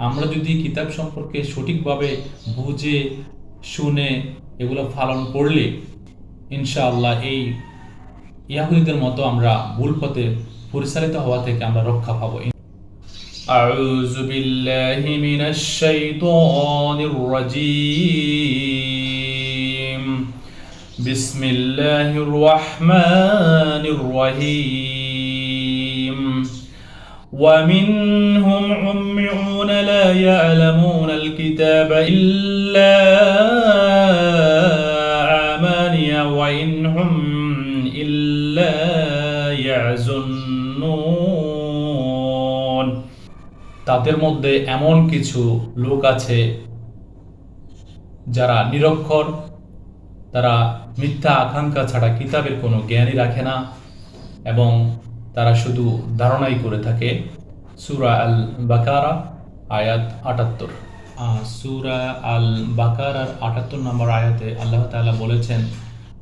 আমরা যদি কিতাব সম্পর্কে সঠিকভাবে বুঝে শুনে এগুলো পালন করলে ইনশাআল্লাহ এই ইয়াহুদিদের মতো আমরা ভুল পথে পরিচালিত হওয়া থেকে আমরা রক্ষা পাবো أعوذ بالله من الشيطان الرجيم بسم الله الرحمن الرحيم ومنهم عميون لا يعلمون الكتاب إلا آماني وإن هم إلا يعزنون তাদের মধ্যে এমন কিছু লোক আছে যারা নিরক্ষর তারা মিথ্যা আকাঙ্ক্ষা ছাড়া কিতাবের কোনো জ্ঞানই রাখে না এবং তারা শুধু ধারণাই করে থাকে সুরা আল বাকারা আয়াত আটাত্তর। সুরা আল বাকার আর আটাত্তর নম্বর আয়াতে আল্লাহ তাআলা বলেছেন,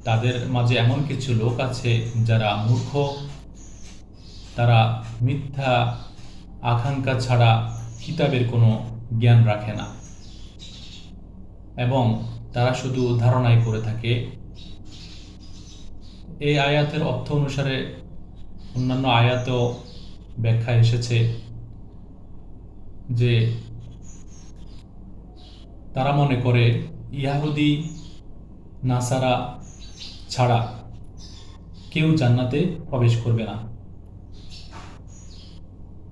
তাদের মাঝে এমন কিছু লোক আছে যারা মূর্খ, তারা মিথ্যা আকাঙ্ক্ষা ছাড়া কিতাবের কোনো জ্ঞান রাখে না। এবং তারা শুধু ধারণাই করে থাকে। এই আয়াতের অর্থ অনুসারে অন্যান্য আয়াতও ব্যাখ্যা এসেছে। যে তারা মনে করে ইয়াহুদি, নাসারা ছাড়া কেউ জান্নাতে প্রবেশ করবে না।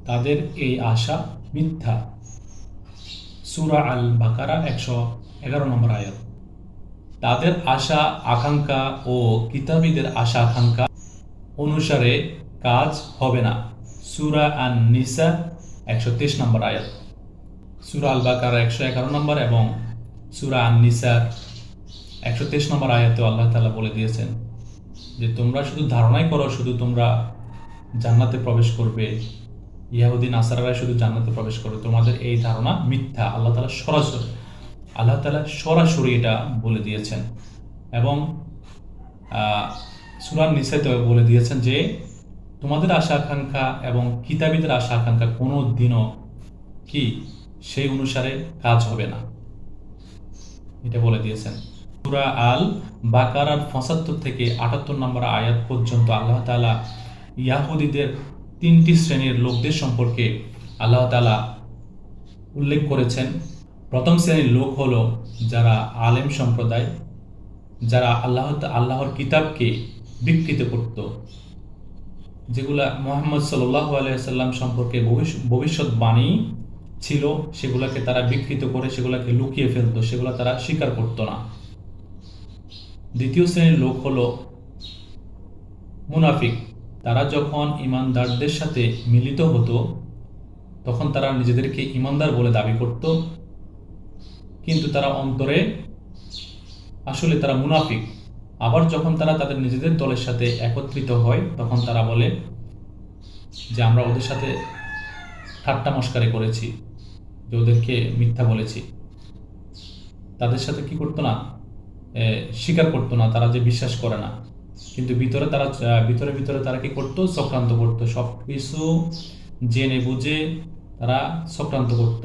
তাদের এই আশা মিথ্যা। সুরা আল বাকারা একশো এগারো নম্বর আয়াত। তাদের আশা, আকাঙ্ক্ষা ও কিতাবীদের আশা, আকাঙ্ক্ষা অনুসারে কাজ হবে না। সুরা আন নিসা একশো তেইশ নম্বর আয়াত। সুরা আল বাকারা একশো এগারো নম্বর এবং সুরা আন নিসার একশো তেইশ নম্বর আয়াতেও আল্লাহ তালা বলে দিয়েছেন যে, তোমরা শুধু ধারণাই করো, শুধু তোমরা জান্নাতে প্রবেশ করবে। ইয়াহুদ্দিন আসারারা শুধু জান্নাতে প্রবেশ করবে। তোমাদের এই ধারণা মিথ্যা। আল্লাহ তালা সরাসরি, আল্লাহ তালা সরাসরি এটা বলে দিয়েছেন এবং সুরান নিসাইতে বলে দিয়েছেন যে তোমাদের আশা আকাঙ্ক্ষা এবং কিতাবীদের আশা আকাঙ্ক্ষা কোনো দিনও কি সেই অনুসারে কাজ হবে না। এটা বলে দিয়েছেন। সুরা আল বাকারার পঁচাত্তর থেকে আটাত্তর নম্বর আয়াত পর্যন্ত আল্লাহ তালা ইয়াহুদিদের তিনটি শ্রেণির লোকদের সম্পর্কে আল্লাহ তালা উল্লেখ করেছেন। প্রথম শ্রেণির লোক হল যারা আলেম সম্প্রদায়, যারা আল্লাহ আল্লাহর কিতাবকে বিকৃত করত। যেগুলা মোহাম্মদ সাল্লাহ আলাইসাল্লাম সম্পর্কে ভবিষ্যৎ বাণী ছিল, সেগুলোকে তারা বিকৃত করে, সেগুলাকে লুকিয়ে ফেলতো, সেগুলো তারা স্বীকার করতো না। দ্বিতীয় শ্রেণির লোক হলো মুনাফিক। তারা যখন ইমানদারদের সাথে মিলিত হতো, তখন তারা নিজেদেরকে ইমানদার বলে দাবি করত। কিন্তু তারা অন্তরে আসলে তারা মুনাফিক। আবার যখন তারা তাদের নিজেদের দলের সাথে একত্রিত হয়, তখন তারা বলে যে, আমরা ওদের সাথে ঠাট্টা মস্কারি করেছি, যে ওদেরকে মিথ্যা বলেছি। তাদের সাথে কি করতো না? স্বীকার করতো না, তারা যে বিশ্বাস করে না। কিন্তু ভিতরে তারা ভিতরে ভিতরে তারা কি করতো? চক্রান্ত করতো। সব কিছু জেনে বুঝে তারা চক্রান্ত করত।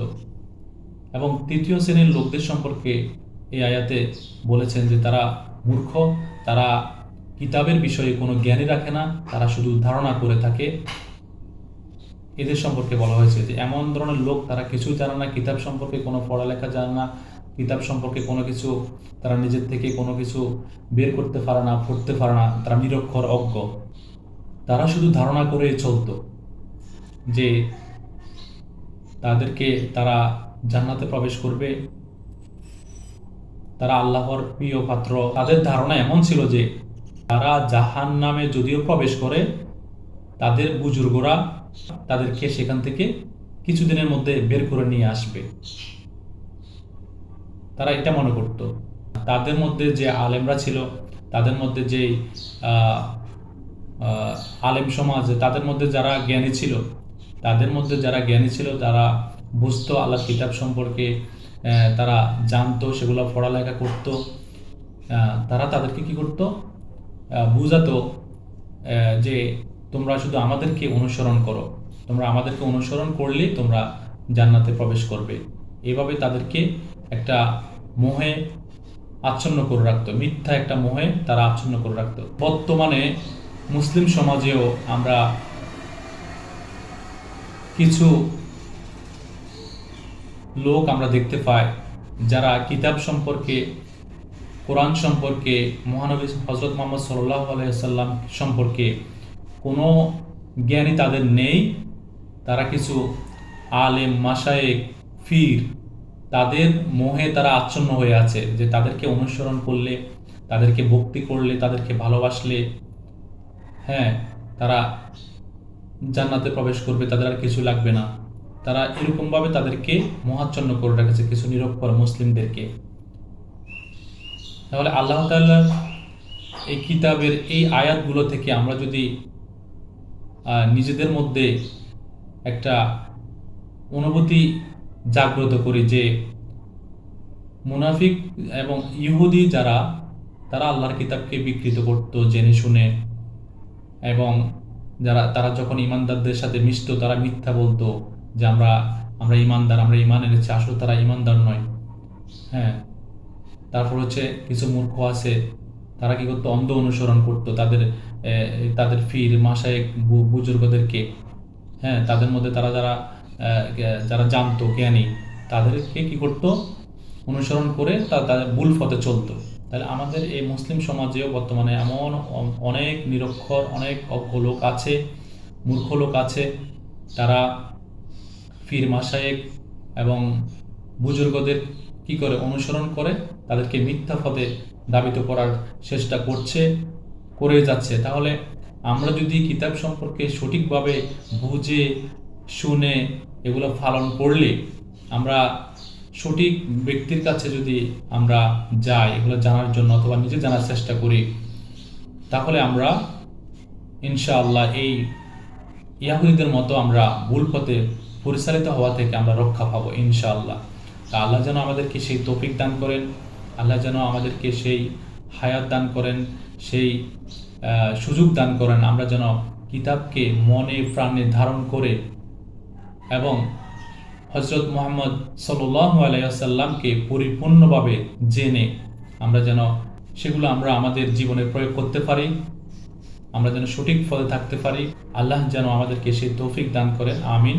এবং তৃতীয় শ্রেণির লোকদের সম্পর্কে এই আয়াতে বলেছেন যে, তারা মূর্খ, তারা কিতাবের বিষয়ে কোনো জ্ঞানই রাখে না, তারা শুধু ধারণা করে থাকে। এদের সম্পর্কে বলা হয়েছে যে এমন ধরনের লোক তারা কিছুই জানে না, কিতাব সম্পর্কে কোনো পড়ালেখা জানে না, কিতাব সম্পর্কে কোনো কিছু তারা নিজের থেকে কোনো কিছু বের করতে পারে না, পড়তে পারে না, তারা নিরক্ষর, অজ্ঞ। তারা শুধু ধারণা করে চলত যে তাদেরকে তারা জান্নাতে প্রবেশ করবে তারা আল্লাহর প্রিয় পাত্র। তাদের ধারণা এমন ছিল যে, তারা জাহান নামে যদিও প্রবেশ করে, তাদের বুজুর্গরা তাদেরকে সেখান থেকে কিছুদিনের মধ্যে বের করে নিয়ে আসবে। তারা এটা মনে করত। তাদের মধ্যে যে আলেমরা ছিল, তাদের মধ্যে যে আলেম সমাজ, তাদের মধ্যে যারা জ্ঞানী ছিল, তাদের মধ্যে যারা জ্ঞানী ছিল, তারা বুঝতো আল্লাহ কিতাব সম্পর্কে তারা জানতো, সেগুলো পড়ালেখা করত। তারা তাদেরকে কি করত? বুঝাতো যে তোমরা শুধু আমাদেরকে অনুসরণ করো। তোমরা আমাদেরকে অনুসরণ করলেই তোমরা জান্নাতে প্রবেশ করবে। এভাবে তাদেরকে একটা মোহে আচ্ছন্ন করে রাখতো। মিথ্যা একটা মোহে তারা আচ্ছন্ন করে রাখতো। বর্তমানে মুসলিম সমাজেও আমরা কিছু লোক আমরা দেখতে পাই, যারা কিতাব সম্পর্কে, কোরআন সম্পর্কে, মহানবী হজরত মোহাম্মদ সাল্লাহ আলাইসাল্লাম সম্পর্কে কোনো জ্ঞানই তাদের নেই। তারা কিছু আলেম মাসায়েক ফির তাদের মোহে তারা আচ্ছন্ন হয়ে আছে যে তাদেরকে অনুসরণ করলে, তাদেরকে ভক্তি করলে, তাদেরকে ভালোবাসলে হ্যাঁ তারা জান্নাতে প্রবেশ করবে, তাদের আর কিছু লাগবে না। তারা এরকমভাবে তাদেরকে মহাচ্ছন্ন করে রেখেছে কিছু নিরক্ষর মুসলিমদেরকে। তাহলে আল্লাহ তাআলার এই কিতাবের এই আয়াতগুলো থেকে আমরা যদি নিজেদের মধ্যে একটা অনুভূতি জাগ্রত করি যে মুনাফিক এবং ইহুদি যারা, তারা আল্লাহর কিতাবকে বিকৃত করত জেনে শুনে এবং যারা, তারা যখন ইমানদারদের সাথে মিশত, তারা মিথ্যা বলতো। যে আমরা আমরা ইমানদার, আমরা ইমান এনেছি, আসলে তারা ইমানদার নয়। হ্যাঁ। তারপর হচ্ছে কিছু মূর্খ আছে, তারা কি করতো, অন্ধ অনুসরণ করতো, তাদের তাদের ফির মাসায়েক বুজুর্গদেরকে। হ্যাঁ তাদের মধ্যে তারা যারা যারা জানতো, জ্ঞানী, তাদেরকে কি করতো? অনুসরণ করে তা তাদের ভুল পথে চলতো। তাহলে আমাদের এই মুসলিম সমাজেও বর্তমানে এমন অনেক নিরক্ষর, অনেক অজ্ঞ লোক আছে, মূর্খ লোক আছে, তারা ফির মাসায়েক এবং বুজুর্গদের কি করে অনুসরণ করে, তাদেরকে মিথ্যা পথে দাবিত করার চেষ্টা করছে, করে যাচ্ছে। তাহলে আমরা যদি কিতাব সম্পর্কে সঠিকভাবে বুঝে, শুনে এগুলো পালন করলে আমরা সঠিক ব্যক্তির কাছে যদি আমরা যাই, এগুলো জানার জন্য অথবা নিজে জানার চেষ্টা করি, তাহলে আমরা ইনশাআল্লাহ এই ইয়াহুদিদের মতো আমরা ভুল পথে পরিচালিত হওয়া থেকে আমরা রক্ষা পাবো, ইনশাআল্লাহ। তা আল্লাহ যেন আমাদেরকে সেই তৌফিক দান করেন, আল্লাহ যেন আমাদেরকে সেই হায়াত দান করেন, সেই সুযোগ দান করেন। আমরা যেন কিতাবকে মনে প্রাণে ধারণ করে এবং হজরত মোহাম্মদ সাল্লাহ আলাইসাল্লামকে পরিপূর্ণভাবে জেনে আমরা যেন সেগুলো আমরা আমাদের জীবনে প্রয়োগ করতে পারি, আমরা যেন সঠিক পথে থাকতে পারি। আল্লাহ যেন আমাদেরকে সেই তৌফিক দান করেন, আমিন।